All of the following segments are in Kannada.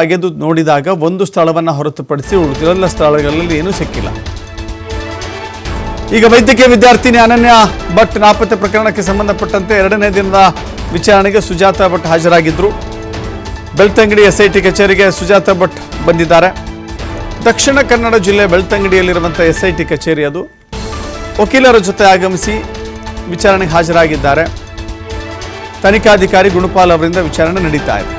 ಅಗೆದು ನೋಡಿದಾಗ ಒಂದು ಸ್ಥಳವನ್ನು ಹೊರತುಪಡಿಸಿ ಉಳಿದಿರಲ್ಲ ಸ್ಥಳಗಳಲ್ಲಿ ಏನೂ ಸಿಕ್ಕಿಲ್ಲ. ಈಗ ವೈದ್ಯಕೀಯ ವಿದ್ಯಾರ್ಥಿನಿ ಅನನ್ಯ ಭಟ್ ನಾಪತ್ತೆ ಪ್ರಕರಣಕ್ಕೆ ಸಂಬಂಧಪಟ್ಟಂತೆ ಎರಡನೇ ದಿನದ ವಿಚಾರಣೆಗೆ ಸುಜಾತ ಭಟ್ ಹಾಜರಾಗಿದ್ದರು ಬೆಳ್ತಂಗಡಿ ಎಸ್ಐಟಿ ಕಚೇರಿಗೆ ಸುಜಾತ ಭಟ್ ಬಂದಿದ್ದಾರೆ. ದಕ್ಷಿಣ ಕನ್ನಡ ಜಿಲ್ಲೆ ಬೆಳ್ತಂಗಡಿಯಲ್ಲಿರುವಂಥ ಎಸ್ಐಟಿ ಕಚೇರಿ ಅದು. ವಕೀಲರ ಜೊತೆ ಆಗಮಿಸಿ ವಿಚಾರಣೆಗೆ ಹಾಜರಾಗಿದ್ದಾರೆ. ತನಿಖಾಧಿಕಾರಿ ಗುಣಪಾಲ್ ಅವರಿಂದ ವಿಚಾರಣೆ ನಡೀತಾ ಇದೆ.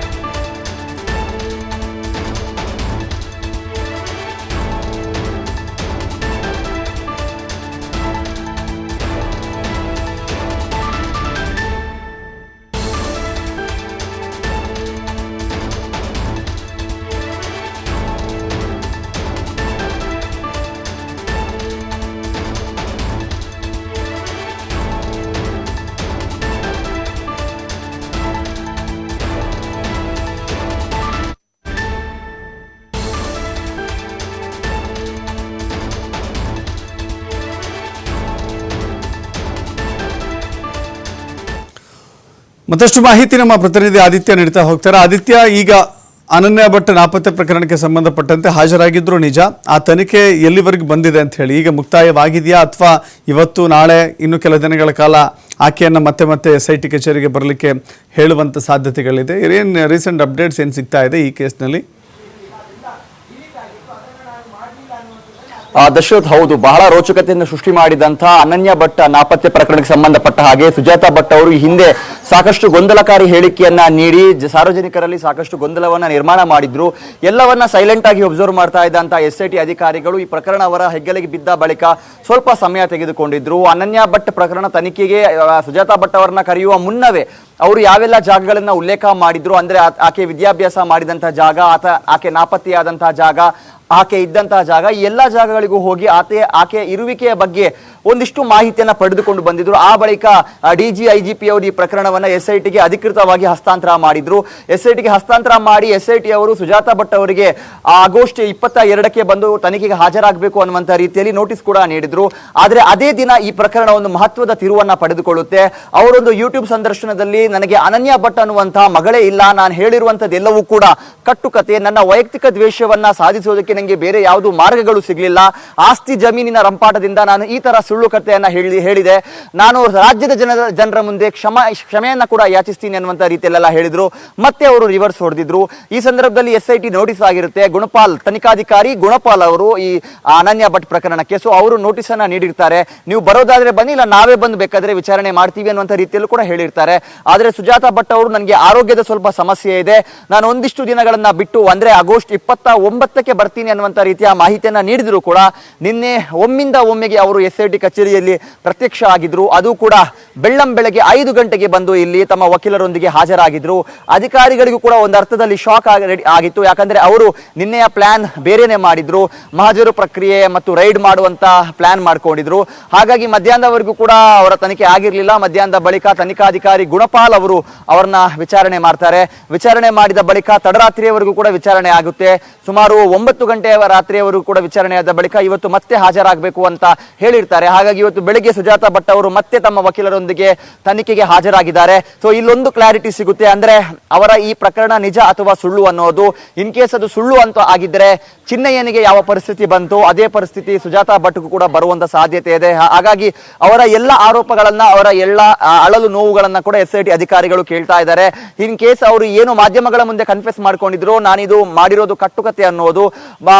ಮತ್ತಷ್ಟು ಮಾಹಿತಿ ನಮ್ಮ ಪ್ರತಿನಿಧಿ ಆದಿತ್ಯ ನೀಡ್ತಾ ಹೋಗ್ತಾರೆ. ಆದಿತ್ಯ, ಈಗ ಅನನ್ಯ ಭಟ್ ನಾಪತ್ತೆ ಪ್ರಕರಣಕ್ಕೆ ಸಂಬಂಧಪಟ್ಟಂತೆ ಹಾಜರಾಗಿದ್ರು ನಿಜ. ಆ ತನಿಖೆ ಎಲ್ಲಿವರೆಗೂ ಬಂದಿದೆ ಅಂತ ಹೇಳಿ. ಈಗ ಮುಕ್ತಾಯವಾಗಿದೆಯಾ ಅಥವಾ ಇವತ್ತು, ನಾಳೆ, ಇನ್ನು ಕೆಲ ದಿನಗಳ ಕಾಲ ಆಕೆಯನ್ನು ಮತ್ತೆ ಮತ್ತೆ ಎಸ್ ಐ ಟಿ ಕಚೇರಿಗೆ ಬರಲಿಕ್ಕೆ ಹೇಳುವಂಥ ಸಾಧ್ಯತೆಗಳಿದೆ. ಏನು ರೀಸೆಂಟ್ ಅಪ್ಡೇಟ್ಸ್ ಏನು ಸಿಗ್ತಾ ಇದೆ ಈ ಕೇಸ್ನಲ್ಲಿ? ದಶರಥ್ ಹೌದು, ಬಹಳ ರೋಚಕತೆಯನ್ನು ಸೃಷ್ಟಿ ಮಾಡಿದಂತಹ ಅನನ್ಯ ಭಟ್ ನಾಪತ್ತೆ ಪ್ರಕರಣಕ್ಕೆ ಸಂಬಂಧಪಟ್ಟ ಹಾಗೆ ಸುಜಾತಾ ಭಟ್ ಅವರು ಹಿಂದೆ ಸಾಕಷ್ಟು ಗೊಂದಲಕಾರಿ ಹೇಳಿಕೆಯನ್ನ ನೀಡಿ ಸಾರ್ವಜನಿಕರಲ್ಲಿ ಸಾಕಷ್ಟು ಗೊಂದಲವನ್ನ ನಿರ್ಮಾಣ ಮಾಡಿದ್ರು. ಎಲ್ಲವನ್ನ ಸೈಲೆಂಟ್ ಆಗಿ ಒಬ್ಸರ್ವ್ ಮಾಡ್ತಾ ಇದ್ದಂತ ಎಸ್ ಐ ಟಿ ಅಧಿಕಾರಿಗಳು ಈ ಪ್ರಕರಣ ಅವರ ಹೆಗ್ಗಲಿಗೆ ಬಿದ್ದ ಬಳಿಕ ಸ್ವಲ್ಪ ಸಮಯ ತೆಗೆದುಕೊಂಡಿದ್ರು. ಅನನ್ಯ ಭಟ್ ಪ್ರಕರಣ ತನಿಖೆಗೆ ಸುಜಾತಾ ಭಟ್ ಅವರನ್ನ ಕರೆಯುವ ಮುನ್ನವೇ ಅವರು ಯಾವೆಲ್ಲ ಜಾಗಗಳನ್ನ ಉಲ್ಲೇಖ ಮಾಡಿದ್ರು, ಅಂದ್ರೆ ಆಕೆ ವಿದ್ಯಾಭ್ಯಾಸ ಮಾಡಿದಂತಹ ಜಾಗ, ಆತ, ಆಕೆ ನಾಪತ್ತೆಯಾದಂತಹ ಜಾಗ, ಆಕೆ ಇದ್ದಂತಹ ಜಾಗ, ಈ ಎಲ್ಲ ಜಾಗಗಳಿಗೂ ಹೋಗಿ ಆತೆ, ಆಕೆ ಇರುವಿಕೆಯ ಬಗ್ಗೆ ಒಂದಿಷ್ಟು ಮಾಹಿತಿಯನ್ನ ಪಡೆದುಕೊಂಡು ಬಂದಿದ್ರು. ಆ ಬಳಿಕ ಡಿ ಜಿ ಐ ಅವರು ಈ ಪ್ರಕರಣವನ್ನ ಎಸ್ ಐ ಟಿಗೆ ಅಧಿಕೃತವಾಗಿ ಹಸ್ತಾಂತರ ಮಾಡಿದ್ರು. ಎಸ್ ಐ ಟಿಗೆ ಹಸ್ತಾಂತರ ಮಾಡಿ ಎಸ್ ಐ ಟಿ ಅವರು ಸುಜಾತ ಭಟ್ ಅವರಿಗೆ ಆಗಸ್ಟ್ ಇಪ್ಪತ್ತ ಎರಡಕ್ಕೆ ಬಂದು ತನಿಖೆಗೆ ಹಾಜರಾಗಬೇಕು ಅನ್ನುವಂತ ರೀತಿಯಲ್ಲಿ ನೋಟಿಸ್ ಕೂಡ ನೀಡಿದ್ರು. ಆದರೆ ಅದೇ ದಿನ ಈ ಪ್ರಕರಣ ಒಂದು ಮಹತ್ವದ ತಿರುವನ್ನ ಪಡೆದುಕೊಳ್ಳುತ್ತೆ. ಅವರೊಂದು ಯೂಟ್ಯೂಬ್ ಸಂದರ್ಶನದಲ್ಲಿ ನನಗೆ ಅನನ್ಯ ಭಟ್ ಅನ್ನುವಂತಹ ಮಗಳೇ ಇಲ್ಲ, ನಾನು ಹೇಳಿರುವಂತದ್ದೆಲ್ಲವೂ ಕೂಡ ಕಟ್ಟುಕತೆ, ನನ್ನ ವೈಯಕ್ತಿಕ ದ್ವೇಷವನ್ನ ಸಾಧಿಸುವುದಕ್ಕೆ ನನಗೆ ಬೇರೆ ಯಾವುದು ಮಾರ್ಗಗಳು ಸಿಗಲಿಲ್ಲ. ಆಸ್ತಿ ಜಮೀನಿನ ರಂಪಾಟದಿಂದ ನಾನು ಈ ತರ ಸುಳ್ಳು ಕಥೆಯನ್ನು ಹೇಳಿ ಹೇಳಿದೆ. ನಾನು ರಾಜ್ಯದ ಜನರ ಜನರ ಮುಂದೆ ಕ್ಷಮ ಕ್ಷಮೆಯನ್ನ ಕೂಡ ಯಾಚಿಸ್ತೀನಿ ಅನ್ನುವಂತ ರೀತಿಯಲ್ಲೆಲ್ಲ ಹೇಳಿದ್ರು. ಮತ್ತೆ ಅವರು ರಿವರ್ಸ್ ಹೊಡೆದಿದ್ರು. ಈ ಸಂದರ್ಭದಲ್ಲಿ ಎಸ್ ಐ ಟಿ ನೋಟಿಸ್ ಆಗಿರುತ್ತೆ. ಗುಣಪಾಲ್ ತನಿಖಾಧಿಕಾರಿ ಗುಣಪಾಲ್ ಅವರು ಈ ಅನನ್ಯ ಭಟ್ ಪ್ರಕರಣಕ್ಕೆ. ಸೊ ಅವರು ನೋಟಿಸ್ ಅನ್ನ ನೀಡಿರ್ತಾರೆ. ನೀವು ಬರೋದಾದ್ರೆ ಬನ್ನಿ, ಇಲ್ಲ ನಾವೇ ಬಂದು ಬೇಕಾದ್ರೆ ವಿಚಾರಣೆ ಮಾಡ್ತೀವಿ ಅನ್ನುವಂತ ರೀತಿಯಲ್ಲೂ ಕೂಡ ಹೇಳಿರ್ತಾರೆ. ಆದ್ರೆ ಸುಜಾತ ಭಟ್ ಅವರು ನನಗೆ ಆರೋಗ್ಯದ ಸ್ವಲ್ಪ ಸಮಸ್ಯೆ ಇದೆ. ನಾನು ಒಂದಿಷ್ಟು ದಿನಗಳನ್ನ ಬಿಟ್ಟು ಅಂದ್ರೆ ಆಗಸ್ಟ್ ಇಪ್ಪತ್ತ ಒಂಬತ್ತಕ್ಕೆ ಬರ್ತೀನಿ ಅನ್ನುವಂತ ರೀತಿಯ ಮಾಹಿತಿಯನ್ನು ನೀಡಿದ್ರು ಕೂಡ. ನಿನ್ನೆ ಒಮ್ಮಿಂದ ಒಮ್ಮೆಗೆ ಅವರು ಎಸ್ ಐ ಟಿ ಕಚೇರಿಯಲ್ಲಿ ಪ್ರತ್ಯಕ್ಷ ಆಗಿದ್ರು ಅದು ಕೂಡ ಬೆಳ್ಳಂ ಬೆಳಗ್ಗೆ ಐದು ಗಂಟೆಗೆ ಬಂದು ಇಲ್ಲಿ ತಮ್ಮ ವಕೀಲರೊಂದಿಗೆ ಹಾಜರಾಗಿದ್ರು. ಅಧಿಕಾರಿಗಳಿಗೂ ಕೂಡ ಒಂದು ಅರ್ಥದಲ್ಲಿ ಶಾಕ್ ಆಗಿತ್ತು. ಯಾಕಂದ್ರೆ ಅವರು ನಿನ್ನೆಯ ಪ್ಲಾನ್ ಬೇರೆನೆ ಮಾಡಿದ್ರು. ಮಹಜರು ಪ್ರಕ್ರಿಯೆ ಮತ್ತು ರೈಡ್ ಮಾಡುವಂತ ಪ್ಲಾನ್ ಮಾಡ್ಕೊಂಡಿದ್ರು. ಹಾಗಾಗಿ ಮಧ್ಯಾಹ್ನದವರೆಗೂ ಕೂಡ ಅವರ ತನಿಖೆ ಆಗಿರಲಿಲ್ಲ. ಮಧ್ಯಾಹ್ನದ ಬಳಿಕ ತನಿಖಾಧಿಕಾರಿ ಗುಣಪಾಲ್ ಅವರು ಅವರನ್ನ ವಿಚಾರಣೆ ಮಾಡ್ತಾರೆ. ವಿಚಾರಣೆ ಮಾಡಿದ ಬಳಿಕ ತಡರಾತ್ರಿಯವರೆಗೂ ಕೂಡ ವಿಚಾರಣೆ ಆಗುತ್ತೆ. ಸುಮಾರು ಒಂಬತ್ತು ಗಂಟೆ ರಾತ್ರಿಯವರೆಗೂ ಕೂಡ ವಿಚಾರಣೆ ಆದ ಬಳಿಕ ಇವತ್ತು ಮತ್ತೆ ಹಾಜರಾಗಬೇಕು ಅಂತ ಹೇಳಿರ್ತಾರೆ. ಹಾಗಾಗಿ ಇವತ್ತು ಬೆಳಿಗ್ಗೆ ಸುಜಾತ ಭಟ್ ಅವರು ಮತ್ತೆ ತಮ್ಮ ವಕೀಲರೊಂದಿಗೆ ತನಿಖೆಗೆ ಹಾಜರಾಗಿದ್ದಾರೆ. ಸೊ ಇಲ್ಲೊಂದು ಕ್ಲಾರಿಟಿ ಸಿಗುತ್ತೆ ಅಂದ್ರೆ ಅವರ ಈ ಪ್ರಕರಣ ನಿಜ ಅಥವಾ ಸುಳ್ಳು ಅನ್ನೋದು. ಇನ್ ಕೇಸ್ ಅದು ಸುಳ್ಳು ಅಂತ ಆಗಿದ್ರೆ ಚಿನ್ನಯ್ಯನಿಗೆ ಯಾವ ಪರಿಸ್ಥಿತಿ ಬಂತು, ಅದೇ ಪರಿಸ್ಥಿತಿ ಸುಜಾತ ಭಟ್ಗೂ ಕೂಡ ಬರುವಂತ ಸಾಧ್ಯತೆ ಇದೆ. ಹಾಗಾಗಿ ಅವರ ಎಲ್ಲ ಆರೋಪಗಳನ್ನ, ಅವರ ಎಲ್ಲ ಅಳಲು ನೋವುಗಳನ್ನ ಕೂಡ ಎಸ್ ಐ ಟಿ ಅಧಿಕಾರಿಗಳು ಕೇಳ್ತಾ ಇದ್ದಾರೆ. ಇನ್ ಕೇಸ್ ಅವರು ಏನು ಮಾಧ್ಯಮಗಳ ಮುಂದೆ ಕನ್ಫೆಸ್ ಮಾಡ್ಕೊಂಡಿದ್ರು, ನಾನಿದು ಮಾಡಿರೋದು ಕಟ್ಟುಕತೆ ಅನ್ನೋದು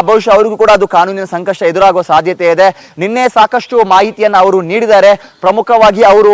ಬಹುಶಃ ಅವ್ರಿಗೂ ಕೂಡ ಅದು ಕಾನೂನಿನ ಸಂಕಷ್ಟ ಎದುರಾಗುವ ಸಾಧ್ಯತೆ ಇದೆ. ನಿನ್ನೆ ಸಾಕಷ್ಟು ಮಾಹಿತಿಯನ್ನ ಅವರು ನೀಡಿದ್ದಾರೆ. ಪ್ರಮುಖವಾಗಿ ಅವರು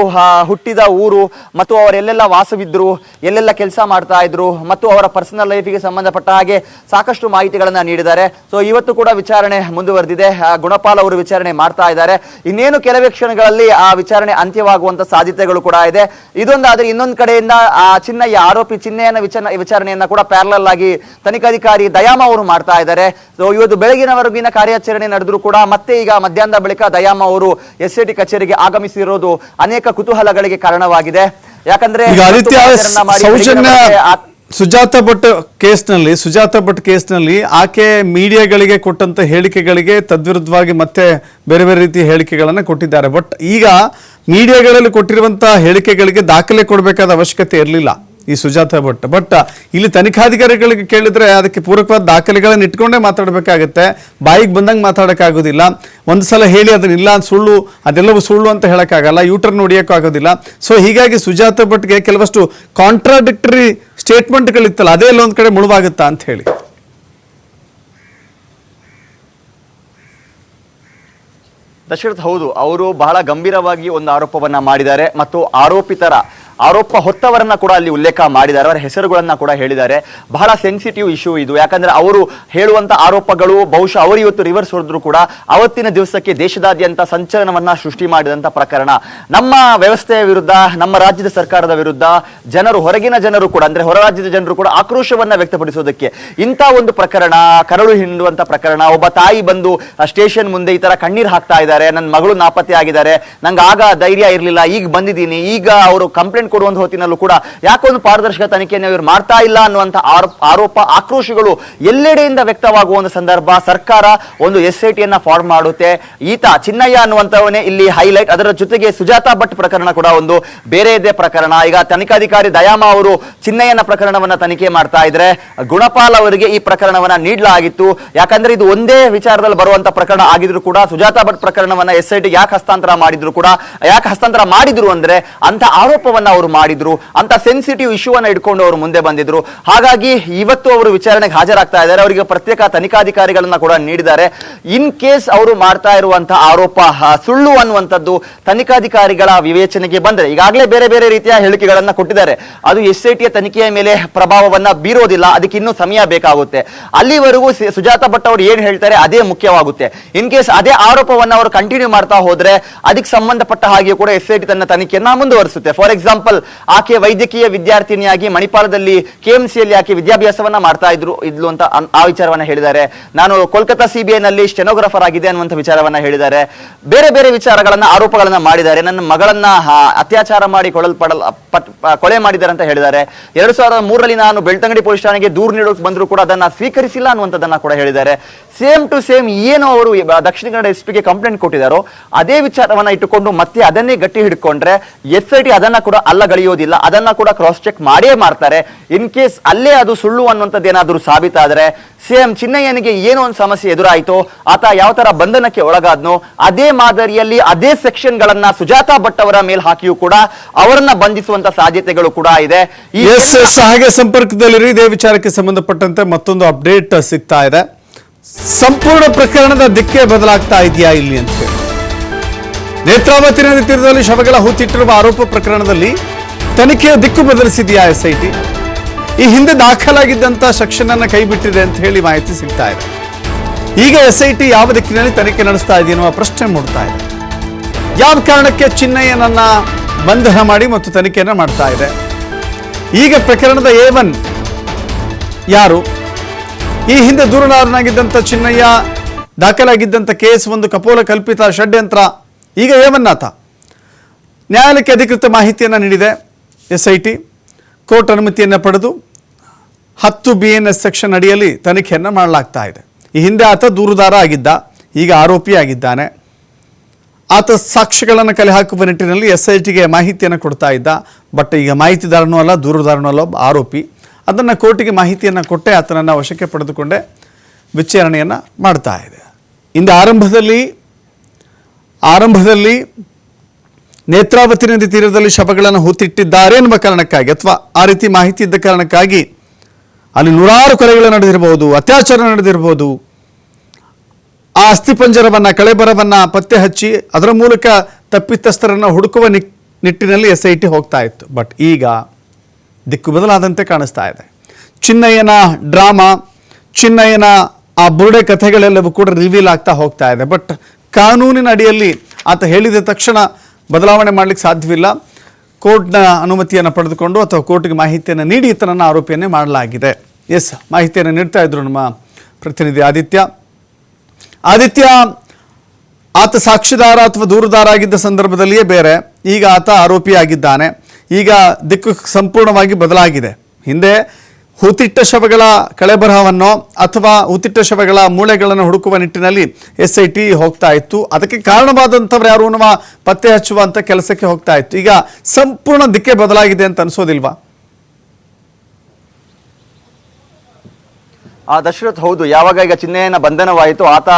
ಹುಟ್ಟಿದ ಊರು ಮತ್ತು ಅವರೆಲ್ಲೆಲ್ಲ ವಾಸವಿದ್ದರು ಎಲ್ಲೆಲ್ಲ ಕೆಲಸ ಮಾಡ್ತಾ ಇದ್ರು ಮತ್ತು ಅವರ ಪರ್ಸನಲ್ ಲೈಫಿಗೆ ಸಂಬಂಧಪಟ್ಟ ಹಾಗೆ ಸಾಕಷ್ಟು ಮಾಹಿತಿಗಳನ್ನು ನೀಡಿದ್ದಾರೆ. ಸೊ ಇವತ್ತು ಕೂಡ ವಿಚಾರಣೆ ಮುಂದುವರೆದಿದೆ. ಗುಣಪಾಲ್ ಅವರು ವಿಚಾರಣೆ ಮಾಡ್ತಾ ಇದ್ದಾರೆ. ಇನ್ನೇನು ಕೆಲವೇ ಕ್ಷಣಗಳಲ್ಲಿ ಆ ವಿಚಾರಣೆ ಅಂತ್ಯವಾಗುವಂತ ಸಾಧ್ಯತೆಗಳು ಕೂಡ ಇದೆ. ಇದೊಂದಾದ್ರೆ ಇನ್ನೊಂದು ಕಡೆಯಿಂದ ಆ ಚಿನ್ನಯ್ಯ ಆರೋಪಿ ಚಿಹ್ನೆಯನ್ನು ವಿಚಾರ, ವಿಚಾರಣೆಯನ್ನು ಕೂಡ ಪ್ಯಾರಲಲ್ ಆಗಿ ತನಿಖಾಧಿಕಾರಿ ದಯಾಮ ಅವರು ಮಾಡ್ತಾ ಇದ್ದಾರೆ. ಸೊ ಇವತ್ತು ಬೆಳಗಿನವರೆಗಿನ ಕಾರ್ಯಾಚರಣೆ ನಡೆದರೂ ಕೂಡ ಮತ್ತೆ ಈಗ ಮಧ್ಯಾಹ್ನದ ಬಳಿಕ ದಯಾಮ ಅವರು ಎಸ್ ಟಿ ಕಚೇರಿಗೆ ಆಗಮಿಸಿರೋದು ಅನೇಕ ಕುತೂಹಲಗಳಿಗೆ ಕಾರಣವಾಗಿದೆ. ಯಾಕಂದ್ರೆ ಸೌಜನ್ಯ ಸುಜಾತ ಭಟ್ ಕೇಸ್ನಲ್ಲಿ ಸುಜಾತ ಭಟ್ ಕೇಸ್ನಲ್ಲಿ ಆಕೆ ಮೀಡಿಯಾಗಳಿಗೆ ಕೊಟ್ಟಂತ ಹೇಳಿಕೆಗಳಿಗೆ ತದ್ವಿರುದ್ಧವಾಗಿ ಮತ್ತೆ ಬೇರೆ ಬೇರೆ ರೀತಿಯ ಹೇಳಿಕೆಗಳನ್ನು ಕೊಟ್ಟಿದ್ದಾರೆ. ಬಟ್ ಈಗ ಮೀಡಿಯಾಗಳಲ್ಲಿ ಕೊಟ್ಟಿರುವಂತಹ ಹೇಳಿಕೆಗಳಿಗೆ ದಾಖಲೆ ಕೊಡಬೇಕಾದ ಅವಶ್ಯಕತೆ ಇರಲಿಲ್ಲ. ಈ ಸುಜಾತ ಭಟ್. ಬಟ್, ಇಲ್ಲಿ ತನಿಖಾಧಿಕಾರಿಗಳಿಗೆ ಕೇಳಿದ್ರೆ ಅದಕ್ಕೆ ಪೂರಕವಾದ ದಾಖಲೆಗಳನ್ನ ಇಟ್ಕೊಂಡೇ ಮಾತಾಡಬೇಕಾಗತ್ತೆ. ಬಾಯಿಗೆ ಬಂದಂಗೆ ಮಾತಾಡೋಕ್ಕಾಗೋದಿಲ್ಲ. ಒಂದು ಸಲ ಹೇಳಿ ಅದನ್ನ ಇಲ್ಲ ಅಂತ ಸುಳ್ಳು, ಅದೆಲ್ಲವೂ ಸುಳ್ಳು ಅಂತ ಹೇಳೋಕ್ಕಾಗಲ್ಲ. ಯೂಟರ್ನ್ ಹೊಡಿಯೋಕ್ಕೂ ಆಗೋದಿಲ್ಲ. ಸೊ ಹೀಗಾಗಿ ಸುಜಾತ ಭಟ್ಗೆ ಕೆಲವಷ್ಟು ಕಾಂಟ್ರಾಡಿಕ್ಟರಿ ಸ್ಟೇಟ್ಮೆಂಟ್ಗಳಿತ್ತಲ್ಲ ಅದೇ ಇಲ್ಲೊಂದು ಕಡೆ ಮುಳುವಾಗುತ್ತಾ ಅಂತ ಹೇಳಿ. ದಶರಥ್ ಹೌದು, ಅವರು ಬಹಳ ಗಂಭೀರವಾಗಿ ಒಂದು ಆರೋಪವನ್ನ ಮಾಡಿದ್ದಾರೆ ಮತ್ತು ಆರೋಪಿತರ ಆರೋಪ ಹೊತ್ತವರನ್ನ ಕೂಡ ಅಲ್ಲಿ ಉಲ್ಲೇಖ ಮಾಡಿದ್ದಾರೆ, ಅವರ ಹೆಸರುಗಳನ್ನ ಕೂಡ ಹೇಳಿದ್ದಾರೆ. ಬಹಳ ಸೆನ್ಸಿಟಿವ್ ಇಶ್ಯೂ ಇದು. ಯಾಕಂದ್ರೆ ಅವರು ಹೇಳುವಂತ ಆರೋಪಗಳು ಬಹುಶಃ ಅವರು ಇವತ್ತು ರಿವರ್ಸ್ ಹೊಡೆದ್ರು ಕೂಡ ಅವತ್ತಿನ ದಿವಸಕ್ಕೆ ದೇಶದಾದ್ಯಂತ ಸಂಚಲನವನ್ನ ಸೃಷ್ಟಿ ಮಾಡಿದಂತ ಪ್ರಕರಣ. ನಮ್ಮ ವ್ಯವಸ್ಥೆಯ ವಿರುದ್ಧ, ನಮ್ಮ ರಾಜ್ಯದ ಸರ್ಕಾರದ ವಿರುದ್ಧ ಜನರು, ಹೊರಗಿನ ಜನರು ಕೂಡ, ಅಂದ್ರೆ ಹೊರ ರಾಜ್ಯದ ಜನರು ಕೂಡ ಆಕ್ರೋಶವನ್ನ ವ್ಯಕ್ತಪಡಿಸೋದಕ್ಕೆ ಇಂಥ ಒಂದು ಪ್ರಕರಣ, ಕರಳು ಹಿಂಡುವಂತ ಪ್ರಕರಣ, ಒಬ್ಬ ತಾಯಿ ಬಂದು ಸ್ಟೇಷನ್ ಮುಂದೆ ಈ ತರ ಕಣ್ಣೀರು ಹಾಕ್ತಾ ಇದ್ದಾರೆ. ನನ್ನ ಮಗಳು ನಾಪತ್ತೆ ಆಗಿದ್ದಾರೆ, ನಂಗೆ ಆಗ ಧೈರ್ಯ ಇರಲಿಲ್ಲ, ಈಗ ಬಂದಿದ್ದೀನಿ, ಈಗ ಅವರು ಕಂಪ್ಲೇಂಟ್ ಕೊಡುವಂತ ಹೊತ್ತಿನಲ್ಲೂ ಕೂಡ ಯಾಕೊಂದು ಪಾರದರ್ಶಕ ತನಿಖೆಯನ್ನು ಇವರು ಮಾಡ್ತಾ ಇಲ್ಲ ಅನ್ನುವಂಥ ಆರೋಪ ಆಕ್ರೋಶಗಳು ಎಲ್ಲೆಡೆಯಿಂದ ವ್ಯಕ್ತವಾಗುವ ಸಂದರ್ಭ ಸರ್ಕಾರ ಒಂದು ಎಸ್ ಐ ಟಿಯನ್ನು ಫಾರ್ಮ್ ಮಾಡುತ್ತೆ. ಈತ ಚಿನ್ನಯ್ಯ ಅನ್ನುವಂಥವನೇ ಇಲ್ಲಿ ಹೈಲೈಟ್ ಅದರ ಜೊತೆಗೆ ಸುಜಾತಾ ಭಟ್ ಪ್ರಕರಣ ಕೂಡ ಒಂದು ಬೇರೆ ಇದೆ ಪ್ರಕರಣ. ಈಗ ತನಿಖಾಧಿಕಾರಿ ದಯಾಮ ಅವರು ಚಿನ್ನಯ್ಯನ ಪ್ರಕರಣವನ್ನ ತನಿಖೆ ಮಾಡ್ತಾ ಇದ್ರೆ ಗುಣಪಾಲ್ ಅವರಿಗೆ ಈ ಪ್ರಕರಣವನ್ನ ನೀಡಲಾಗಿತ್ತು. ಯಾಕಂದ್ರೆ ಇದು ಒಂದೇ ವಿಚಾರದಲ್ಲಿ ಬರುವಂತ ಪ್ರಕರಣ ಆಗಿದ್ರು ಕೂಡ ಸುಜಾತಾ ಭಟ್ ಪ್ರಕರಣವನ್ನ ಎಸ್ ಐ ಟಿ ಯಾಕೆ ಹಸ್ತಾಂತರ ಮಾಡಿದ್ರು ಕೂಡ, ಯಾಕೆ ಹಸ್ತಾಂತರ ಮಾಡಿದ್ರು ಅಂದ್ರೆ ಅಂತ ಆರೋಪವನ್ನ ಅವರು ಮಾಡಿದ್ರು ಅಂತ ಸೆನ್ಸಿಟಿವ್ ಇಶ್ಯೂವನ್ನ ಇಟ್ಕೊಂಡು ಅವರು ಮುಂದೆ ಬಂದಿದ್ರು. ಹಾಗಾಗಿ ಇವತ್ತು ಅವರು ವಿಚಾರಣೆಗೆ ಹಾಜರಾಗ್ತಾ ಇದ್ದಾರೆ. ಅವರಿಗೆ ಪ್ರತ್ಯೇಕ ತನಿಖಾಧಿಕಾರಿಗಳನ್ನ ಕೂಡ ನೀಡಿದ್ದಾರೆ. ಇನ್ ಕೇಸ್ ಅವರು ಮಾಡ್ತಾ ಇರುವಂತಹ ಆರೋಪ ಸುಳ್ಳು ಅನ್ನುವಂಥದ್ದು ತನಿಖಾಧಿಕಾರಿಗಳ ವಿವೇಚನೆಗೆ ಬಂದರೆ, ಈಗಾಗಲೇ ಬೇರೆ ಬೇರೆ ರೀತಿಯ ಹೇಳಿಕೆಗಳನ್ನ ಕೊಟ್ಟಿದ್ದಾರೆ. ಅದು ಎಸ್ ಐ ಟಿಯ ತನಿಖೆಯ ಮೇಲೆ ಪ್ರಭಾವವನ್ನ ಬೀರೋದಿಲ್ಲ. ಅದಕ್ಕೆ ಇನ್ನೂ ಸಮಯ ಬೇಕಾಗುತ್ತೆ. ಅಲ್ಲಿವರೆಗೂ ಸುಜಾತ ಭಟ್ ಅವರು ಏನ್ ಹೇಳ್ತಾರೆ ಅದೇ ಮುಖ್ಯವಾಗುತ್ತೆ. ಇನ್ ಕೇಸ್ ಅದೇ ಆರೋಪವನ್ನ ಅವರು ಕಂಟಿನ್ಯೂ ಮಾಡ್ತಾ ಹೋದ್ರೆ ಅದಕ್ಕೆ ಸಂಬಂಧಪಟ್ಟ ಹಾಗೆ ಕೂಡ ಎಸ್ ಐ ಟಿ ತನ್ನ ತನಿಖೆಯನ್ನ ಮುಂದುವರಿಸುತ್ತೆ. ಫಾರ್ ಎಕ್ಸಾಂಪಲ್ ಆಕೆ ವೈದ್ಯಕೀಯ ವಿದ್ಯಾರ್ಥಿನಿಯಾಗಿ ಮಣಿಪಾಲದಲ್ಲಿ ಕೆಎಂಸಿಯಲ್ಲಿ ಆಕೆ ವಿದ್ಯಾಭ್ಯಾಸವನ್ನ ಮಾಡ್ತಾ ಇದ್ರು ಇದ್ಲು ಅಂತ ಆ ವಿಚಾರವನ್ನ ಹೇಳಿದ್ದಾರೆ. ನಾನು ಕೋಲ್ಕತ್ತಾ ಸಿಬಿಐ ನಲ್ಲಿ ಸ್ಟೆನೋಗ್ರಾಫರ್ ಆಗಿದೆ ಅನ್ನುವಂಥ ವಿಚಾರವನ್ನ ಹೇಳಿದ್ದಾರೆ. ಬೇರೆ ಬೇರೆ ವಿಚಾರಗಳನ್ನ, ಆರೋಪಗಳನ್ನ ಮಾಡಿದ್ದಾರೆ. ನನ್ನ ಮಗಳನ್ನ ಅತ್ಯಾಚಾರ ಮಾಡಿ ಕೊಳಲ್ಪಡಲ್ ಪಟ್- ಕೊಲೆ ಮಾಡಿದ್ದಾರೆ ಅಂತ ಹೇಳಿದ್ದಾರೆ. ಎರಡು ಸಾವಿರದ ಮೂರರಲ್ಲಿ ನಾನು ಬೆಳ್ತಂಗಡಿ ಪೊಲೀಸ್ ಠಾಣೆಗೆ ದೂರು ನೀಡೋಕೆ ಬಂದರೂ ಕೂಡ ಅದನ್ನ ಸ್ವೀಕರಿಸಿಲ್ಲ ಅನ್ನುವಂಥದ್ದನ್ನ ಕೂಡ ಹೇಳಿದ್ದಾರೆ. ಸೇಮ್ ಟು ಸೇಮ್ ಏನು ಅವರು ದಕ್ಷಿಣ ಕನ್ನಡ ಎಸ್ ಪಿಗೆ ಕಂಪ್ಲೇಂಟ್ ಕೊಟ್ಟಿದ್ದಾರೋ ಅದೇ ವಿಚಾರವನ್ನ ಇಟ್ಟುಕೊಂಡು ಮತ್ತೆ ಅದನ್ನೇ ಗಟ್ಟಿ ಹಿಡ್ಕೊಂಡ್ರೆ ಎಸ್ ಐ ಟಿ ಅದನ್ನ ಕೂಡ ಅಲ್ಲಗಳೆಯೋದಿಲ್ಲ ಅದನ್ನ ಕೂಡ ಕ್ರಾಸ್ ಚೆಕ್ ಮಾಡೇ ಮಾಡ್ತಾರೆ. ಇನ್ ಕೇಸ್ ಅಲ್ಲೇ ಅದು ಸುಳ್ಳು ಅನ್ನುವಂಥದ್ದು ಏನಾದರೂ ಸಾಬೀತಾದ್ರೆ ಎಂ ಚಿನ್ನಯ್ಯನಿಗೆ ಏನೋ ಒಂದು ಸಮಸ್ಯೆ ಎದುರಾಯಿತು, ಆತ ಯಾವ ತರ ಬಂಧನಕ್ಕೆ ಒಳಗಾದ್ನೋ, ಅದೇ ಮಾದರಿಯಲ್ಲಿ ಅದೇ ಸೆಕ್ಷನ್ ಗಳನ್ನ ಸುಜಾತಾ ಭಟ್ ಅವರ ಮೇಲೆ ಹಾಕಿಯೂ ಕೂಡ ಅವರನ್ನ ಬಂಧಿಸುವಂತ ಸಾಧ್ಯತೆಗಳು ಕೂಡ ಇದೆ. ಹಾಗೆ ಸಂಪರ್ಕದಲ್ಲಿ ಇದೇ ವಿಚಾರಕ್ಕೆ ಸಂಬಂಧಪಟ್ಟಂತೆ ಮತ್ತೊಂದು ಅಪ್ಡೇಟ್ ಸಿಗ್ತಾ ಇದೆ. ಸಂಪೂರ್ಣ ಪ್ರಕರಣದ ದಿಕ್ಕೆ ಬದಲಾಗ್ತಾ ಇದೆಯಾ ಇಲ್ಲಿ ಅಂತ ಹೇಳಿ ನೇತ್ರಾವತಿ ನದಿ ತೀರದಲ್ಲಿ ಶವಗಳ ಹೂತಿಟ್ಟಿರುವ ಆರೋಪ ಪ್ರಕರಣದಲ್ಲಿ ತನಿಖೆಯ ದಿಕ್ಕು ಬದಲಿಸಿದೆಯಾ ಎಸ್ಐಟಿ? ಈ ಹಿಂದೆ ದಾಖಲಾಗಿದ್ದಂತಹ ಸೆಕ್ಷನ್ ಕೈಬಿಟ್ಟಿದೆ ಅಂತ ಹೇಳಿ ಮಾಹಿತಿ ಸಿಗ್ತಾ ಇದೆ. ಈಗ ಎಸ್ಐಟಿ ಯಾವ ದಿಕ್ಕಿನಲ್ಲಿ ತನಿಖೆ ನಡೆಸ್ತಾ ಇದೆ ಅನ್ನುವ ಪ್ರಶ್ನೆ ಮೂಡ್ತಾ ಇದೆ. ಯಾವ ಕಾರಣಕ್ಕೆ ಚಿನ್ನಯ್ಯನನ್ನ ಬಂಧನ ಮಾಡಿ ಮತ್ತು ತನಿಖೆಯನ್ನು ಮಾಡ್ತಾ ಇದೆ? ಈಗ ಪ್ರಕರಣದ ಎ ಯಾರು? ಈ ಹಿಂದೆ ದೂರನಾರನಾಗಿದ್ದಂಥ ಚಿನ್ನಯ್ಯ, ದಾಖಲಾಗಿದ್ದಂಥ ಕೇಸ್ ಒಂದು ಕಪೋಲ ಕಲ್ಪಿತ ಷಡ್ಯಂತ್ರ, ಈಗ ಹೇಮನ್ನಾಥ. ನ್ಯಾಯಾಲಯಕ್ಕೆ ಅಧಿಕೃತ ಮಾಹಿತಿಯನ್ನು ನೀಡಿದೆ ಎಸ್ ಐ ಟಿ ಕೋರ್ಟ್ ಅನುಮತಿಯನ್ನು ಪಡೆದು ಹತ್ತು ಬಿ ಎನ್ ಎಸ್ ಸೆಕ್ಷನ್ ಅಡಿಯಲ್ಲಿ ತನಿಖೆಯನ್ನು ಮಾಡಲಾಗ್ತಾ ಇದೆ. ಈ ಹಿಂದೆ ಆತ ದೂರುದಾರ ಆಗಿದ್ದ, ಈಗ ಆರೋಪಿಯಾಗಿದ್ದಾನೆ ಆತ ಸಾಕ್ಷ್ಯಗಳನ್ನು ಕಲೆ ಹಾಕುವ ನಿಟ್ಟಿನಲ್ಲಿ ಎಸ್ ಐ ಟಿಗೆ ಮಾಹಿತಿಯನ್ನು ಕೊಡ್ತಾ ಇದ್ದ, ಬಟ್ ಈಗ ಮಾಹಿತಿದಾರನೂ ಅಲ್ಲ, ದೂರುದಾರನೂ ಅಲ್ಲ ಆರೋಪಿ. ಅದನ್ನು ಕೋರ್ಟಿಗೆ ಮಾಹಿತಿಯನ್ನು ಕೊಟ್ಟೆ, ಆತನನ್ನು ವಶಕ್ಕೆ ಪಡೆದುಕೊಂಡೆ, ವಿಚಾರಣೆಯನ್ನು ಮಾಡ್ತಾ ಇದೆ. ಇಂದು ಆರಂಭದಲ್ಲಿ ಆರಂಭದಲ್ಲಿ ನೇತ್ರಾವತಿ ನದಿ ತೀರದಲ್ಲಿ ಶವಗಳನ್ನು ಹೂತಿಟ್ಟಿದ್ದಾರೆ ಎನ್ನುವ ಕಾರಣಕ್ಕಾಗಿ, ಅಥವಾ ಆ ರೀತಿ ಮಾಹಿತಿ ಇದ್ದ ಕಾರಣಕ್ಕಾಗಿ ಅಲ್ಲಿ ನೂರಾರು ಕೊಲೆಗಳು ನಡೆದಿರಬಹುದು, ಅತ್ಯಾಚಾರ ನಡೆದಿರಬಹುದು. ಆ ಅಸ್ಥಿಪಂಜರವನ್ನು, ಕಳೆಬರವನ್ನು ಪತ್ತೆ ಹಚ್ಚಿ ಅದರ ಮೂಲಕ ತಪ್ಪಿತಸ್ಥರನ್ನು ಹುಡುಕುವ ನಿಟ್ಟಿನಲ್ಲಿ ಎಸ್ ಐ ಟಿ ಹೋಗ್ತಾ ಇತ್ತು. ಬಟ್ ಈಗ ದಿಕ್ಕು ಬದಲಾದಂತೆ ಕಾಣಿಸ್ತಾ ಇದೆ. ಚಿನ್ನಯ್ಯನ ಡ್ರಾಮಾ, ಚಿನ್ನಯ್ಯನ ಆ ಬುರುಡೆ ಕಥೆಗಳೆಲ್ಲವೂ ಕೂಡ ರಿವೀಲ್ ಆಗ್ತಾ ಹೋಗ್ತಾ ಇದೆ. ಬಟ್ ಕಾನೂನಿನ ಅಡಿಯಲ್ಲಿ ಆತ ಹೇಳಿದ ತಕ್ಷಣ ಬದಲಾವಣೆ ಮಾಡಲಿಕ್ಕೆ ಸಾಧ್ಯವಿಲ್ಲ. ಕೋರ್ಟ್ನ ಅನುಮತಿಯನ್ನು ಪಡೆದುಕೊಂಡು ಅಥವಾ ಕೋರ್ಟ್ಗೆ ಮಾಹಿತಿಯನ್ನು ನೀಡಿ ಈತನನ್ನ ಆರೋಪಿಯನ್ನೇ ಮಾಡಲಾಗಿದೆ. ಎಸ್ ಮಾಹಿತಿಯನ್ನು ನೀಡ್ತಾ ಇದ್ರು ನಮ್ಮ ಪ್ರತಿನಿಧಿ ಆದಿತ್ಯ. ಆದಿತ್ಯ, ಆತ ಸಾಕ್ಷಿದಾರ ಅಥವಾ ದೂರುದಾರ ಆಗಿದ್ದ ಸಂದರ್ಭದಲ್ಲಿಯೇ ಬೇರೆ. ಈಗ ಆತ ಆರೋಪಿಯಾಗಿದ್ದಾನೆ. ಈಗ ದಿಕ್ಕು ಸಂಪೂರ್ಣವಾಗಿ ಬದಲಾಗಿದೆ. ಹಿಂದೆ ಹೂತಿಟ್ಟ ಶವಗಳ ಕಳೆಬರಹವನ್ನು ಅಥವಾ ಹೂತಿಟ್ಟ ಶವಗಳ ಮೂಳೆಗಳನ್ನು ಹುಡುಕುವ ನಿಟ್ಟಿನಲ್ಲಿ ಎಸ್ ಐ ಟಿ ಹೋಗ್ತಾ ಇತ್ತು. ಅದಕ್ಕೆ ಕಾರಣವಾದಂಥವ್ರು ಯಾರು ಅನ್ನುವ ಪತ್ತೆ ಹಚ್ಚುವಂಥ ಕೆಲಸಕ್ಕೆ ಹೋಗ್ತಾ ಇತ್ತು. ಈಗ ಸಂಪೂರ್ಣ ದಿಕ್ಕೆ ಬದಲಾಗಿದೆ ಅಂತ ಅನಿಸೋದಿಲ್ವಾ? ಆ ದಶರಥ್ ಹೌದು, ಯಾವಾಗ ಈಗ ಚಿಹ್ನೆಯನ್ನು ಬಂಧನವಾಯಿತು, ಆತ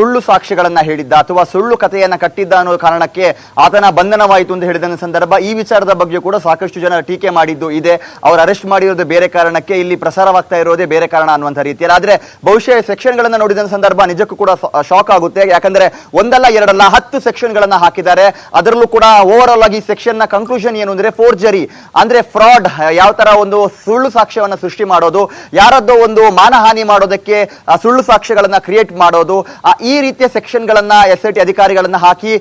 ಸುಳ್ಳು ಸಾಕ್ಷ್ಯಗಳನ್ನು ಹೇಳಿದ್ದ ಅಥವಾ ಸುಳ್ಳು ಕಥೆಯನ್ನು ಕಟ್ಟಿದ್ದ ಅನ್ನೋ ಕಾರಣಕ್ಕೆ ಆತನ ಬಂಧನವಾಯಿತು ಅಂತ ಹೇಳಿದ ಸಂದರ್ಭ ಈ ವಿಚಾರದ ಬಗ್ಗೆ ಕೂಡ ಸಾಕಷ್ಟು ಜನ ಟೀಕೆ ಮಾಡಿದ್ದು ಇದೆ. ಅವ್ರು ಅರೆಸ್ಟ್ ಮಾಡಿರೋದು ಬೇರೆ ಕಾರಣಕ್ಕೆ ಇಲ್ಲಿ ಪ್ರಸಾರವಾಗ್ತಾ ಇರೋದೇ ಬೇರೆ ಕಾರಣ ಅನ್ನುವಂಥ ರೀತಿಯಲ್ಲಿ. ಆದರೆ ಬಹುಶಃ ಸೆಕ್ಷನ್ ಗಳನ್ನ ನೋಡಿದ ಸಂದರ್ಭ ನಿಜಕ್ಕೂ ಕೂಡ ಶಾಕ್ ಆಗುತ್ತೆ. ಯಾಕಂದ್ರೆ ಒಂದಲ್ಲ ಎರಡಲ್ಲ ಹತ್ತು ಸೆಕ್ಷನ್ಗಳನ್ನು ಹಾಕಿದ್ದಾರೆ. ಅದರಲ್ಲೂ ಕೂಡ ಓವರ್ ಆಲ್ ಆಗಿ ಸೆಕ್ಷನ್ನ ಕನ್ಕ್ಲೂಷನ್ ಏನು ಅಂದರೆ ಫೋರ್ಜರಿ ಅಂದ್ರೆ ಫ್ರಾಡ್ ಯಾವ ತರ ಒಂದು ಸುಳ್ಳು ಸಾಕ್ಷ್ಯವನ್ನ ಸೃಷ್ಟಿ ಮಾಡೋದು ಯಾರದ್ದೋ ಒಂದು ಮಾನಹಾನಿ ಮಾಡೋದಕ್ಕೆ ಸುಳ್ಳು ಸಾಕ್ಷ್ಯಗಳನ್ನು ಕ್ರಿಯೇಟ್ ಮಾಡೋದು ಆ, ಈ ರೀತಿಯ ಸೆಕ್ಷನ್ ಗಳನ್ನ ಎಸ್ ಐ ಟಿ ಅಧಿಕಾರಿಗಳನ್ನ ಹಾಕಿ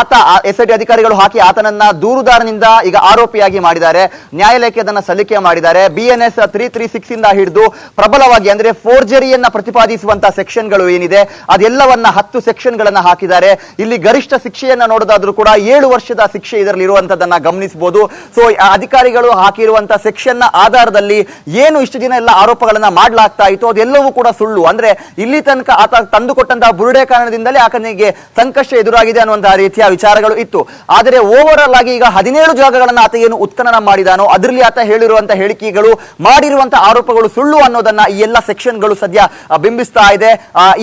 ಆತ ಎಸ್ ಐ ಟಿ ಅಧಿಕಾರಿಗಳು ಹಾಕಿ ಆತನನ್ನ ದೂರುದಾರನಿಂದ ಈಗ ಆರೋಪಿಯಾಗಿ ಮಾಡಿದ್ದಾರೆ. ನ್ಯಾಯಾಲಯಕ್ಕೆ ಅದನ್ನ ಸಲ್ಲಿಕೆ ಮಾಡಿದ್ದಾರೆ. B N S three three six ಇಂದ ಹಿಡಿದು ಪ್ರಬಲವಾಗಿ ಅಂದ್ರೆ ಫೋರ್ಜರಿಯನ್ನ ಪ್ರತಿಪಾದಿಸುವಂತ ಸೆಕ್ಷನ್ಗಳು ಏನಿದೆ, ಅದೆಲ್ಲವನ್ನ ಹತ್ತು ಸೆಕ್ಷನ್ ಗಳನ್ನ ಹಾಕಿದ್ದಾರೆ. ಇಲ್ಲಿ ಗರಿಷ್ಠ ಶಿಕ್ಷೆಯನ್ನ ನೋಡೋದಾದ್ರೂ ಕೂಡ ಏಳು ವರ್ಷದ ಶಿಕ್ಷೆ ಇದರಲ್ಲಿ ಇರುವಂತದನ್ನ ಗಮನಿಸಬಹುದು ಸೊ ಅಧಿಕಾರಿಗಳು ಹಾಕಿರುವಂತಹ ಸೆಕ್ಷನ್ ಆಧಾರದಲ್ಲಿ ಏನು ಇಷ್ಟು ದಿನ ಎಲ್ಲ ಆರೋಪಗಳನ್ನ ಮಾಡ್ಲಾಗ್ತಾ ಇತ್ತು, ಅದೆಲ್ಲವೂ ಕೂಡ ಸುಳ್ಳು. ಅಂದ್ರೆ ಇಲ್ಲಿ ತನಕ ಆತ ತಂದುಕೊಟ್ಟಂತಹ ಬುರುಡೆ ಕಾರಣದಿಂದಲೇ ಆತನಿಗೆ ಸಂಕಷ್ಟ ಎದುರಾಗಿದೆ ಅನ್ನುವಂತಹ ರೀತಿಯ ವಿಚಾರಗಳು ಇತ್ತು. ಆದರೆ ಓವರ್ ಆಗಿ ಈಗ ಹದಿನೇಳು ಜಾಗಗಳನ್ನು ಆತ ಏನು ಉತ್ಖನನ ಮಾಡಿದಾನೋ, ಅದರಲ್ಲಿ ಆತ ಹೇಳಿರುವಂತಹ ಹೇಳಿಕೆಗಳು ಮಾಡಿರುವಂತಹ ಆರೋಪಗಳು ಸುಳ್ಳು ಅನ್ನೋದನ್ನ ಈ ಎಲ್ಲ ಸೆಕ್ಷನ್ಗಳು ಸದ್ಯ ಬಿಂಬಿಸ್ತಾ ಇದೆ.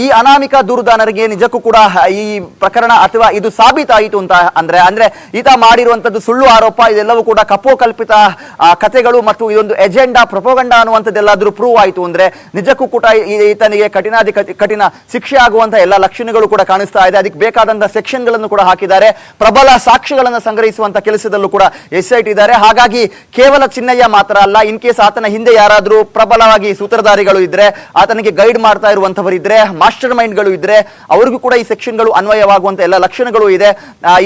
ಈ ಅನಾಮಿಕ ದೂರುದಾನರಿಗೆ ನಿಜಕ್ಕೂ ಕೂಡ ಈ ಪ್ರಕರಣ ಅಥವಾ ಇದು ಸಾಬೀತಾಯಿತು ಅಂತ ಅಂದ್ರೆ ಅಂದ್ರೆ ಈತ ಮಾಡಿರುವಂತದ್ದು ಸುಳ್ಳು ಆರೋಪ, ಇದೆಲ್ಲವೂ ಕೂಡ ಕಪೋಕಲ್ಪಿತ ಕಲ್ಪಿತ ಕಥೆಗಳು ಮತ್ತು ಇದೊಂದು ಎಜೆಂಡಾ, ಪ್ರಪೋಗಂಡ ಅನ್ನುವಂಥದ್ದೆಲ್ಲಾದ್ರೂ ಪ್ರೂವ್ ಆಯಿತು ಅಂದ್ರೆ ನಿಜಕ್ಕೂ ಕೂಡ ಈತನಿಗೆ ಕಠಿಣಾಧಿ ಕಠಿ- ಕಠಿಣ ಶಿಕ್ಷೆ ಆಗುವಂತಹ ಎಲ್ಲ ಲಕ್ಷಣಗಳು ಕೂಡ ಕಾಣಿಸ್ತಾ ಇದೆ. ಅದಕ್ಕೆ ಬೇಕಾದಂತಹ ಸೆಕ್ಷನ್ಗಳನ್ನು ಕೂಡ ಹಾಕಿದ್ದಾರೆ. ಪ್ರಬಲ ಸಾಕ್ಷಿಗಳನ್ನು ಸಂಗ್ರಹಿಸುವಂತ ಕೆಲಸದಲ್ಲೂ ಕೂಡ ಎಸ್ ಐ ಟಿ ಇದ್ದಾರೆ. ಹಾಗಾಗಿ ಕೇವಲ ಚಿನ್ನಯ್ಯ ಮಾತ್ರ ಅಲ್ಲ, ಇನ್ ಕೇಸ್ ಆತನ ಹಿಂದೆ ಯಾರಾದರೂ ಪ್ರಬಲವಾಗಿ ಸೂತ್ರಧಾರಿಗಳು ಇದ್ರೆ, ಆತನಿಗೆ ಗೈಡ್ ಮಾಡ್ತಾ ಇರುವಂತವರು ಇದ್ರೆ ಮಾಸ್ಟರ್ ಮೈಂಡ್ಗಳು ಇದ್ರೆ, ಅವ್ರಿಗೂ ಕೂಡ ಈ ಸೆಕ್ಷನ್ಗಳು ಅನ್ವಯವಾಗುವಂತ ಎಲ್ಲ ಲಕ್ಷಣಗಳು ಇದೆ.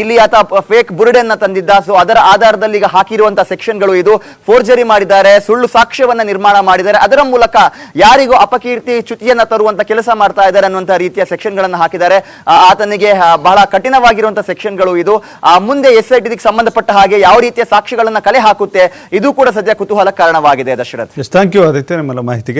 ಇಲ್ಲಿ ಆತ ಫೇಕ್ ಬುರುಡೆಯನ್ನ ತಂದಿದ್ದ. ಸೊ ಅದರ ಆಧಾರದಲ್ಲಿ ಈಗ ಹಾಕಿರುವಂತಹ ಸೆಕ್ಷನ್ಗಳು ಇದು. ಫೋರ್ಜರಿ ಮಾಡಿದ್ದಾರೆ, ಸುಳ್ಳು ಸಾಕ್ಷ್ಯವನ್ನ ನಿರ್ಮಾಣ ಮಾಡಿದ್ದಾರೆ. ಅದರ ಮೂಲಕ ಯಾರಿಗೂ ಅಪಕೀರ್ತಿ, ಚ್ಯುತಿಯನ್ನ ತರುವಂತ ಕೆಲಸ ಮಾಡ್ತಾ ಇದ್ದಾರೆ ಅನ್ನುವಂತ ರೀತಿಯ ಸೆಕ್ಷನ್ ಗಳನ್ನ ಹಾಕಿದ್ದಾರೆ. ಆತನಿಗೆ ಬಹಳ ಕಠಿಣವಾಗಿರುವಂತಹ ಸೆಕ್ಷನ್ಗಳು ಇದು. ಮುಂದೆ ಎಸ್ ಐ ಟಿಗೆ ಸಂಬಂಧಪಟ್ಟ ಹಾಗೆ ಯಾವ ರೀತಿಯ ಸಾಕ್ಷಿಗಳನ್ನ ಕಲೆ ಹಾಕುತ್ತೆ, ಇದು ಕೂಡ ಸದ್ಯ ಕುತೂಹಲ ಕಾರಣವಾಗಿದೆ ದಶರಥ್ ಥ್ಯಾಂಕ್ ಯು ಆದಿತ್ಯ, ನಿಮ್ಮೆಲ್ಲ ಮಾಹಿತಿಗೆ.